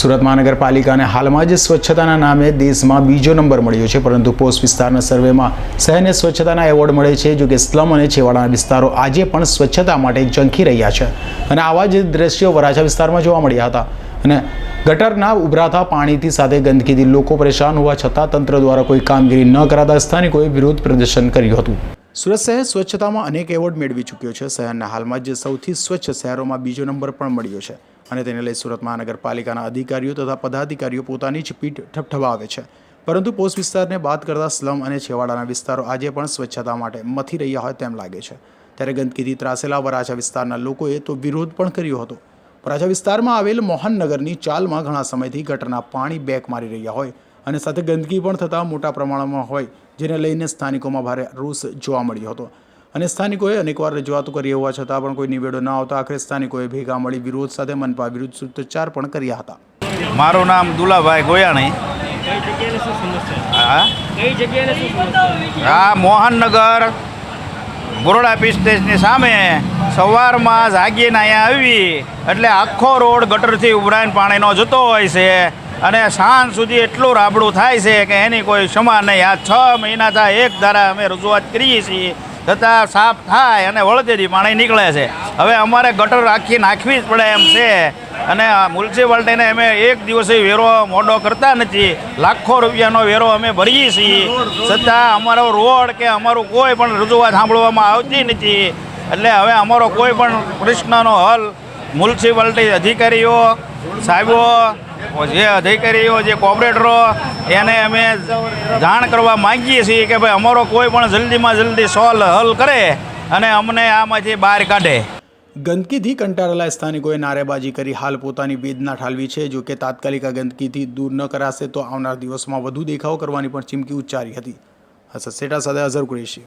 સુરત મહાનગરપાલિકાને હાલમાં જ સ્વચ્છતાના નામે દેશમાં બીજો નંબર મળ્યો છે, પરંતુ પોસ્ટ વિસ્તારના સર્વેમાં શહેરને સ્વચ્છતાના એવોર્ડ મળે છે જો કે સ્લમ અને છેવાડાના વિસ્તારો આજે પણ સ્વચ્છતા માટે ઝંખી રહ્યા છે. અને આવા જ દ્રશ્યો વરાછા વિસ્તારમાં જોવા મળ્યા હતા. અને ગટરના ઉભરાતા પાણીથી સાથે ગંદકીથી લોકો પરેશાન હોવા છતાં તંત્ર દ્વારા કોઈ કામગીરી ન કરાતા સ્થાનિકોએ વિરોધ પ્રદર્શન કર્યું હતું. સુરત શહેર સ્વચ્છતામાં અનેક એવોર્ડ મેળવી ચૂક્યો છે. શહેરના હાલમાં જે સૌથી સ્વચ્છ શહેરોમાં બીજો નંબર પણ મળ્યો છે અને તેને લઈ સુરત મહાનગરપાલિકાના અધિકારીઓ તથા પદાધિકારીઓ પોતાની જ પીઠ ઠપઠપાવે છે. પરંતુ પોસ્ટ વિસ્તારને બાદ કરતા સ્લમ અને છેવાડાના વિસ્તારો આજે પણ સ્વચ્છતા માટે મથી રહ્યા હોય તેમ લાગે છે. ત્યારે ગંદકીથી ત્રાસેલા વરાછા વિસ્તારના લોકોએ તો વિરોધ પણ કર્યો હતો. વરાછા વિસ્તારમાં આવેલ મોહનનગરની ચાલમાં ઘણા સમયથી ગટરના પાણી બેક મારી રહ્યા હોય અને સાથે ગંદકી પણ થતાં મોટા પ્રમાણમાં હોય, જેને લઈને સ્થાનિકોમાં ભારે રોષ જોવા મળ્યો હતો. અને સ્થાનિકોએ અનેકવાર રજૂઆતો કરી હોવા છતાં પણ કોઈ નિવેડો ન આવતા આખરે સ્થાનિકોએ ભેગા મળી વિરોધ સાથે મનપા વિરુદ્ધ સૂત્રોચ્ચાર પણ કર્યા હતા. મારું નામ દુલાભાઈ ગોયાણી. હા? મોહનનગર બરોડા પીસ સામે સવારમાં જાગીને અહીંયા આવી, એટલે આખો રોડ ગટરથી ઉભરાઈને પાણીનો જતો હોય છે. અને સાંજ સુધી એટલું રાબડું થાય છે કે એની કોઈ ક્ષમા નહીં. આ છ મહિના થાય, એક ધારા અમે રજૂઆત કરીએ છીએ છતાં સાફ થાય અને વળતેથી પાણી નીકળે છે. હવે અમારે ગટર આખી નાખવી જ પડે એમ છે. અને મ્યુનિસિપાલિટીને અમે એક દિવસે વેરો મોડો કરતા નથી. લાખો રૂપિયાનો વેરો અમે ભરીએ છીએ. છતાં અમારો રોડ કે અમારું કોઈ પણ રજૂઆત સાંભળવામાં આવતી નથી. એટલે હવે અમારો કોઈ પણ પ્રશ્નનો હલ મ્યુનિસિપાલિટી અધિકારીઓ સાહેબો, જે અધિકારીઓ, જે કોર્પોરેટરો, એને અમે જાણ કરવા માંગીએ છીએ કે ભાઈ અમારો કોઈ પણ જલ્દીમાં જલ્દી સોલ્વ હલ કરે અને અમને આમાંથી બહાર કાઢે. ગંદકીથી કંટાળેલા સ્થાનિકોએ નારેબાજી કરી હાલ પોતાની વેદના ઠાલવી છે. જો કે તાત્કાલિક આ ગંદકીથી દૂર ન કરાશે તો આવનાર દિવસમાં વધુ દેખાવ કરવાની પણ ચીમકી ઉચ્ચારી હતી. હસત સેટા સાથે અઝર કુરેશી.